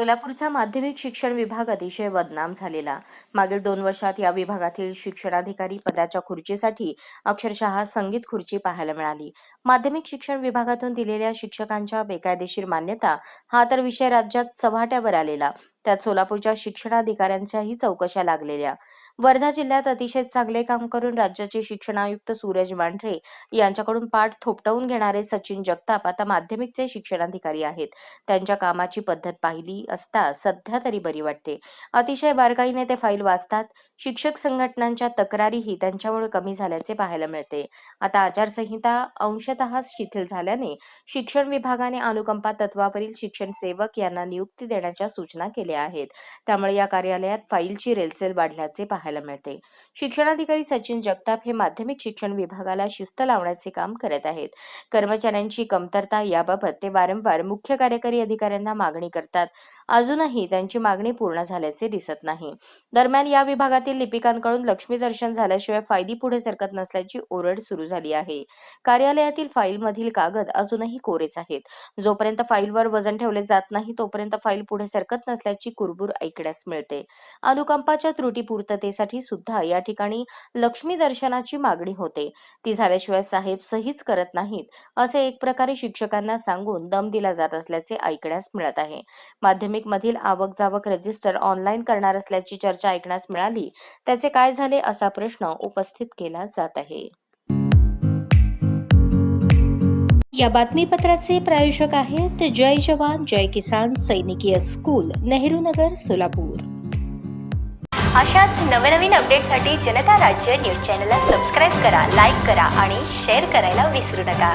सोलापूरचा माध्यमिक शिक्षण विभाग अतिशय बदनाम झालेला. मागील दोन वर्षात या विभागातील शिक्षणाधिकारी पदाच्या खुर्चीसाठी अक्षरशः संगीत खुर्ची पाहायला मिळाली. माध्यमिक शिक्षण विभागातून दिलेल्या शिक्षकांच्या बेकायदेशीर मान्यता हा तर विषय राज्यात चव्हाट्यावर आलेला. त्यात सोलापूरच्या शिक्षणाधिकाऱ्यांच्याही चौकशा लागलेल्या. वर्धा जिल्ह्यात अतिशय चांगले काम करून राज्याचे शिक्षणायुक्त सूरज मांढरे यांच्याकडून पाठ थोपटवून घेणारे सचिन जगताप आता माध्यमिकचे शिक्षणाधिकारी आहेत. त्यांच्या कामाची पद्धत पाहिली असता सध्या तरी बरी वाटते. अतिशय बारकाईने ते फाईल वाचतात. शिक्षक संघटनांच्या तक्रारीही त्यांच्यामुळे कमी झाल्याचे पाहायला मिळते. आता आचारसंहिता अंशतः शिथिल झाल्याने शिक्षण विभागाने अनुकंपा तत्वावरील शिक्षण सेवक यांना नियुक्ती देण्याच्या सूचना केल्या आहेत. त्यामुळे या कार्यालयात फाईलची रेलचेल वाढल्याचे पाहायला मिळते. शिक्षणाधिकारी सचिन जगताप हे माध्यमिक शिक्षण विभागाला शिस्त लावण्याचे काम करत आहेत. कर्मचाऱ्यांची कमतरता याबाबत ते वारंवार मुख्य कार्यकारी अधिकाऱ्यांना मागणी करतात. अजूनही त्यांची मागणी पूर्ण झाल्याचे दिसत नाही. दरम्यान या विभागातील लिपिकांकडून लक्ष्मी दर्शन झाल्याशिवाय फायली पुढे सरकत नसल्याची ओरड सुरू झाली आहे. कार्यालयातील फाईलमधील कागद अजूनही कोरेच आहेत. जोपर्यंत फाईलवर वजन ठेवले जात नाही तोपर्यंत फाईल पुढे सरकत नसल्याची कुरबूर ऐकण्यास मिळते. अनुकंपाच्या त्रुटी पूर्ततेसाठी सुद्धा या ठिकाणी लक्ष्मी दर्शनाची मागणी होते. ती झाल्याशिवाय साहेब सहीच करत नाहीत असे एक प्रकारे शिक्षकांना सांगून दम दिला जात असल्याचे ऐकण्यास मिळत आहे. माध्यमिक मधील आवक जावक रजिस्टर ऑनलाईन करणार असल्याची चर्चा ऐकण्यास मिळाली. त्याचे काय झाले असा प्रश्न उपस्थित केला जात आहे. या बातमीपत्राचे प्रायोजक आहेत जय जवान जय किसान सैनिकीय स्कूल नेहरू नगर सोलापूर. अशाच नवनवीन अपडेटसाठी जनता राज्य न्यूज चॅनलला सबस्क्राईब करा लाईक करा आणि शेअर करायला विसरू नका.